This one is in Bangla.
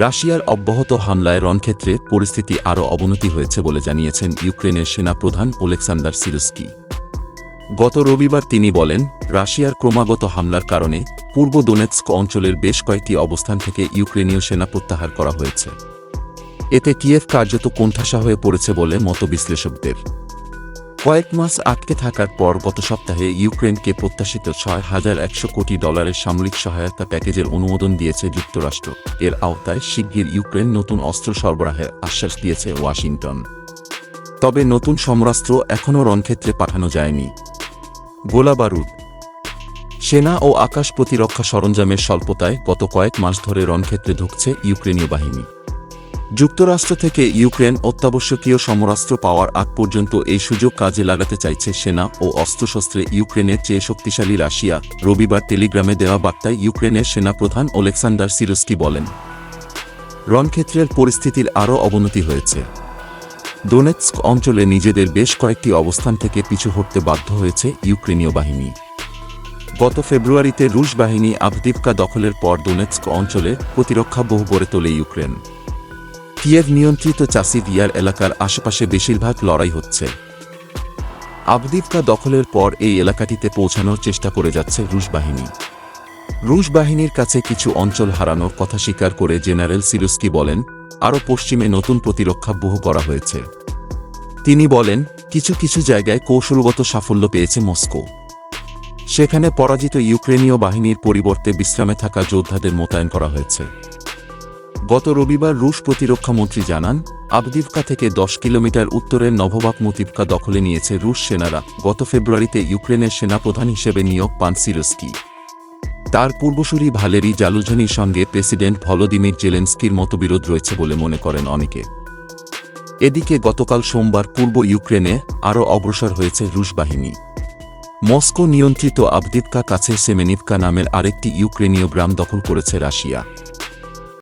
রাশিয়ার অব্যাহত হামলায় রণক্ষেত্রে পরিস্থিতি আরও অবনতি হয়েছে বলে জানিয়েছেন ইউক্রেনের সেনাপ্রধান ওলেকসান্ডার সিরস্কি। গত রবিবার তিনি বলেন, রাশিয়ার ক্রমাগত হামলার কারণে পূর্ব দোনেৎস্ক অঞ্চলের বেশ কয়েকটি অবস্থান থেকে ইউক্রেনীয় সেনা প্রত্যাহার করা হয়েছে। এতে কিয়েভ কার্যত কোণঠাসা হয়ে পড়েছে বলে মত বিশ্লেষকদের কয়েক মাস আটকে থাকার পর গত সপ্তাহে ইউক্রেনকে প্রত্যাশিত ছয় হাজার একশো কোটি ডলারের সামরিক সহায়তা প্যাকেজের অনুমোদন দিয়েছে যুক্তরাষ্ট্র। এর আওতায় শিগগির ইউক্রেন নতুন অস্ত্র সরবরাহের আশ্বাস দিয়েছে ওয়াশিংটন। তবে নতুন সমরাস্ত্র এখনও রণক্ষেত্রে পাঠানো যায়নি। গোলাবারুদ। সেনা ও আকাশ প্রতিরক্ষা সরঞ্জামের স্বল্পতায় গত কয়েক মাস ধরে রণক্ষেত্রে ঢুকছে ইউক্রেনীয় বাহিনী। যুক্তরাষ্ট্র থেকে ইউক্রেন অত্যাবশ্যকীয় সমরাস্ত্র পাওয়ার আগ পর্যন্ত এই সুযোগ কাজে লাগাতে চাইছে সেনা ও অস্ত্রশস্ত্রে ইউক্রেনের চেয়ে শক্তিশালী রাশিয়া। রবিবার টেলিগ্রামে দেওয়া বার্তায় ইউক্রেনের সেনাপ্রধান ওলেকসান্ডার সিরস্কি বলেন, রণক্ষেত্রের পরিস্থিতির আরও অবনতি হয়েছে। ডোনেৎস্ক অঞ্চলে নিজেদের বেশ কয়েকটি অবস্থান থেকে পিছু হটতে বাধ্য হয়েছে ইউক্রেনীয় বাহিনী। গত ফেব্রুয়ারিতে রুশ বাহিনী আভদিপকা দখলের পর ডোনেৎস্ক অঞ্চলে প্রতিরক্ষা বহু গড়ে তোলে ইউক্রেন। কিয়েভ নিয়ন্ত্রিত চাসিভিয়ার এলাকার আশেপাশে বেশিরভাগ লড়াই হচ্ছে। আবদিভকা দখলের পর এই এলাকাটিতে পৌঁছানোর চেষ্টা করে যাচ্ছে রুশ বাহিনী। রুশ বাহিনীর কাছে কিছু অঞ্চল হারানোর কথা স্বীকার করে জেনারেল সিরুস্কি বলেন, আরও পশ্চিমে নতুন প্রতিরক্ষা বহু করা হয়েছে। তিনি বলেন, কিছু কিছু জায়গায় কৌশলগত সাফল্য পেয়েছে মস্কো। সেখানে পরাজিত ইউক্রেনীয় বাহিনীর পরিবর্তে বিশ্রামে থাকা যোদ্ধাদের মোতায়েন করা হয়েছে। গত রবিবার রুশ প্রতিরক্ষামন্ত্রী জানান, আবদিভকা থেকে দশ কিলোমিটার উত্তরের নভবাক মুতিভকা দখলে নিয়েছে রুশ সেনারা, গত ফেব্রুয়ারিতে ইউক্রেনের সেনাপ্রধান হিসেবে নিয়োগ পান সিরস্কি। তার পূর্বসূরি ভালেরি জালুঝনির সঙ্গে প্রেসিডেন্ট ভলোদিমির জেলেন্সকির মতবিরোধ রয়েছে বলে মনে করেন অনেকে। এদিকে গতকাল সোমবার পূর্ব ইউক্রেনে আরও অগ্রসর হয়েছে রুশ বাহিনী। মস্কো নিয়ন্ত্রিত আবদিভকা কাছে সেমেনিভকা নামের আরেকটি ইউক্রেনীয় গ্রাম দখল করেছে রাশিয়া।